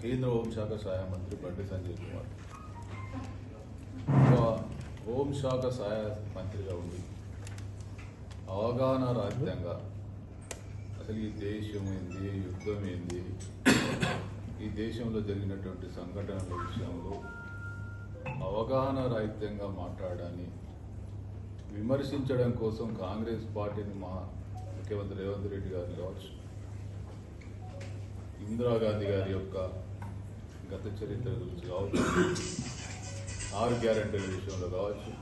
కేంద్ర హోంశాఖ సహాయ మంత్రి బండి సంజయ్ కుమార్. ఒక హోంశాఖ సహాయ మంత్రిగా ఉండి అవగాహన రాహిత్యంగా అసలు ఈ దేశం ఏంది యుద్ధం ఏంది? ఈ దేశంలో జరిగినటువంటి సంఘటనల విషయంలో అవగాహన రాహిత్యంగా మాట్లాడని విమర్శించడం కోసం కాంగ్రెస్ పార్టీని మా ముఖ్యమంత్రి రేవంత్ రెడ్డి గారిని కావచ్చు ఇందిరాగాంధీ గారి యొక్క గత చరిత్ర గురించి కావచ్చు ఆరు గ్యారంటీల విషయంలో కావచ్చు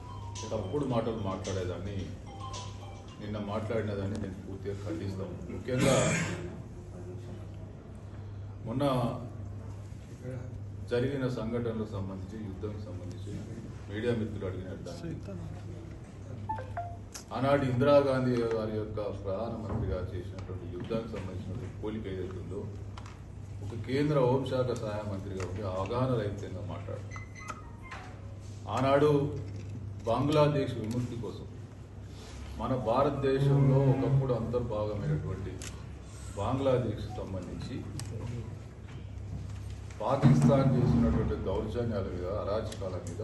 తప్పుడు మాటలు మాట్లాడేదాన్ని నిన్న మాట్లాడినదాన్ని నేను పూర్తిగా ఖండిస్తాం ముఖ్యంగా మొన్న జరిగిన సంఘటనలకు సంబంధించి యుద్ధంకి సంబంధించి మీడియా మిత్రులు అడిగిన దాన్ని. ఆనాడు ఇందిరాగాంధీ గారి యొక్క ప్రధానమంత్రిగా చేసినటువంటి యుద్ధానికి సంబంధించిన పోలిక ఏదైతుందో ఒక కేంద్ర హోంశాఖ సహాయ మంత్రిగా ఉండి అవగాహన రహితంగా మాట్లాడు. ఆనాడు బంగ్లాదేశ్ విముక్తి కోసం మన భారతదేశంలో ఒకప్పుడు అంతర్భాగమైనటువంటి బంగ్లాదేశ్ సంబంధించి పాకిస్తాన్ చేసినటువంటి దౌర్జన్యాల మీద అరాచకాల మీద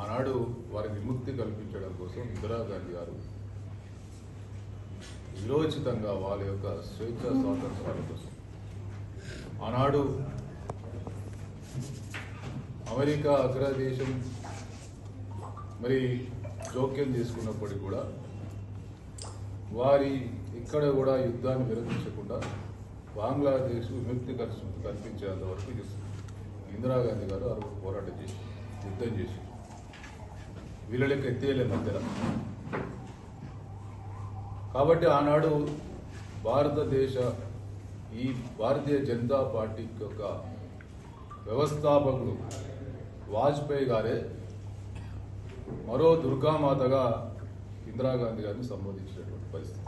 ఆనాడు వారి విముక్తి కల్పించడం కోసం ఇందిరాగాంధీ గారు విరోచితంగా వాళ్ళ యొక్క స్వేచ్ఛ స్వాతంత్రాల కోసం ఆనాడు అమెరికా అగ్రదేశం మరి జోక్యం చేసుకున్నప్పటికీ కూడా వారి ఇక్కడ కూడా యుద్ధాన్ని విరమించకుండా బంగ్లాదేశ్ విముక్తి కల్పించేంత వరకు ఇందిరాగాంధీ గారు ఆ పోరాటం చేసి యుద్ధం చేసి. వీళ్ళకి ఎత్తేయలే మధ్యన కాబట్టి ఆనాడు భారతదేశ ఈ భారతీయ జనతా పార్టీ యొక్క వ్యవస్థాపకుడు వాజ్పేయి గారే మరో దుర్గామాతగా ఇందిరాగాంధీ గారిని సంబోధించినటువంటి పరిస్థితి.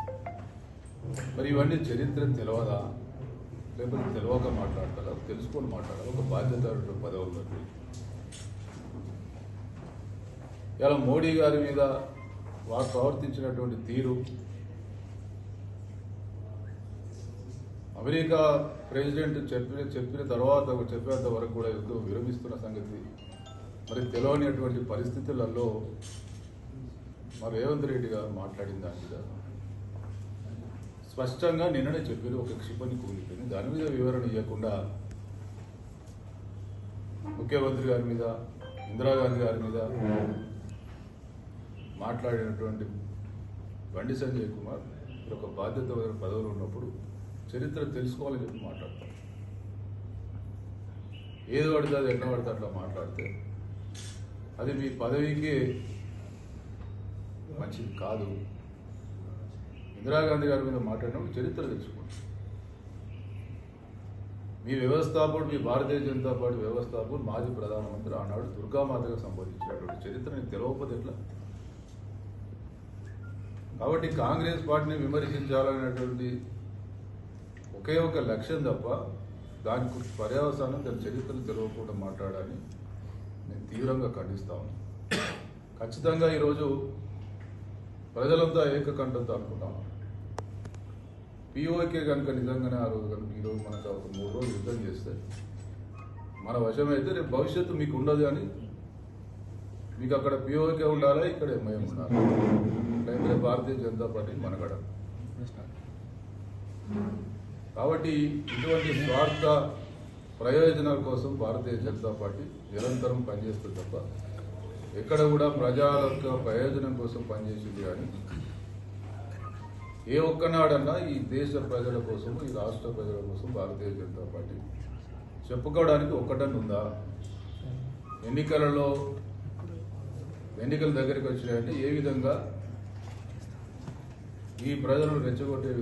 మరి ఇవన్నీ చరిత్ర తెలియదా లేకపోతే తెలియక మాట్లాడతారా? తెలుసుకొని మాట్లాడాలి? ఒక బాధ్యత పదవులు ఇలా మోడీ గారి మీద వారు ప్రవర్తించినటువంటి తీరు అమెరికా ప్రెసిడెంట్ చెప్పిన చెప్పిన తర్వాత చెప్పేంత వరకు కూడా యుద్ధం విరమిస్తున్న సంగతి. మరి తెలియనిటువంటి పరిస్థితులలో మరి రేవంత్ రెడ్డి గారు మాట్లాడిన దాని మీద స్పష్టంగా నిన్ననే చెప్పారు ఒక క్షిపణి కూలిపోయింది. దాని మీద వివరణ ఇవ్వకుండా ముఖ్యమంత్రి గారి మీద ఇందిరాగాంధీ గారి మీద మాట్లాడినటువంటి బండి సంజయ్ కుమార్ ఒక బాధ్యత పదవులు ఉన్నప్పుడు చరిత్ర తెలుసుకోవాలని చెప్పి మాట్లాడతారు ఏది పడితే అది ఎట్లా పడితే అట్లా మాట్లాడితే అది మీ పదవికి మంచిది కాదు. ఇందిరాగాంధీ గారి మీద మాట్లాడినప్పుడు చరిత్ర తెలుసుకోండి. మీ వ్యవస్థాపకుడు మీ భారతీయ జనతా పార్టీ వ్యవస్థాపకుడు మాజీ ప్రధానమంత్రి ఆనాడు దుర్గామాతగా సంబోధించినటువంటి చరిత్ర నీకు ఎట్లా? కాబట్టి కాంగ్రెస్ పార్టీని విమర్శించాలనేటువంటి ఒకే ఒక లక్ష్యం తప్ప దానికి పర్యవసానం దాని చరిత్రను తెలవకుండా మాట్లాడాలని నేను తీవ్రంగా ఖండిస్తాను ఖచ్చితంగా ఈరోజు ప్రజలంతా ఏకకంఠంతో అనుకుంటాం. పిఓకే కనుక నిజంగానే ఆ రోజు కనుక ఈరోజు మనకు ఒక మూడు రోజులు యుద్ధం చేస్తే మన వశమైతే రేపు భవిష్యత్తు మీకు ఉండదు అని మీకు అక్కడ పిఓకే ఉండాలా ఇక్కడ ఎంఐఎం ఉండాలి? లేకపోతే భారతీయ జనతా పార్టీ మనగడ. కాబట్టి ఇటువంటి స్వార్థ ప్రయోజనాల కోసం భారతీయ జనతా పార్టీ నిరంతరం పనిచేస్తుంది తప్ప ఎక్కడ కూడా ప్రజల యొక్క ప్రయోజనం కోసం పనిచేసింది కానీ ఏ ఒక్కనాడన్నా ఈ దేశ ప్రజల కోసం ఈ రాష్ట్ర ప్రజల కోసం భారతీయ జనతా పార్టీ చెప్పుకోవడానికి ఒక్కటని ఉందా ఎన్నికలలో ఎన్నికల దగ్గరికి వచ్చినాయంటే ఏ విధంగా ఈ ప్రజలను రెచ్చగొట్టే